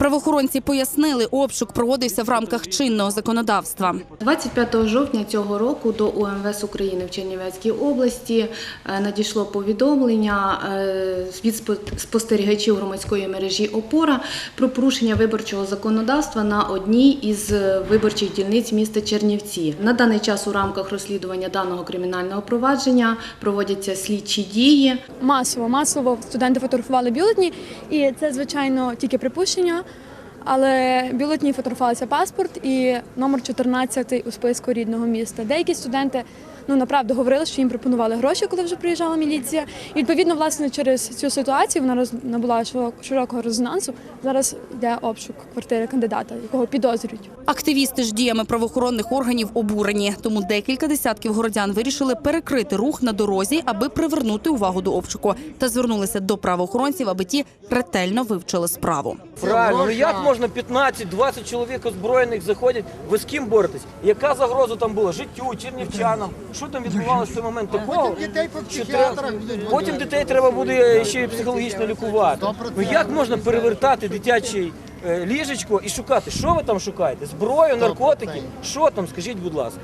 Правоохоронці пояснили, обшук проводився в рамках чинного законодавства. 25 жовтня цього року до УМВС України в Чернівецькій області е, надійшло повідомлення е, від спо- спостерігачів громадської мережі ОПОРА про порушення виборчого законодавства на одній із е, виборчих дільниць міста Чернівці. На даний час у рамках розслідування даного кримінального провадження проводяться слідчі дії. масово, масово студенти фотографували бюлетні, і це, звичайно, тільки припущення. Але бюлетні фотографувалися паспорт і номер 14 у списку рідного міста. Деякі студенти ну направду говорили, що їм пропонували гроші, коли вже приїжджала міліція. І відповідно, власне, через цю ситуацію вона роз набула широ- широкого резонансу. Зараз йде обшук квартири кандидата, якого підозрюють. Активісти ж діями правоохоронних органів обурені, тому декілька десятків городян вирішили перекрити рух на дорозі, аби привернути увагу до обшуку, та звернулися до правоохоронців, аби ті ретельно вивчили справу. Правильно, ну як можна 15-20 чоловік озброєних заходять? Ви з ким боретесь? Яка загроза там була? Життю, чернівчанам? Що там відбувалося в той момент? Такого дітей по психіатрах будуть потім дітей треба буде ще й психологічно лікувати. Ну як можна перевертати дитячий е, ліжечко і шукати? Що ви там шукаєте? Зброю, наркотики? Що там? Скажіть, будь ласка.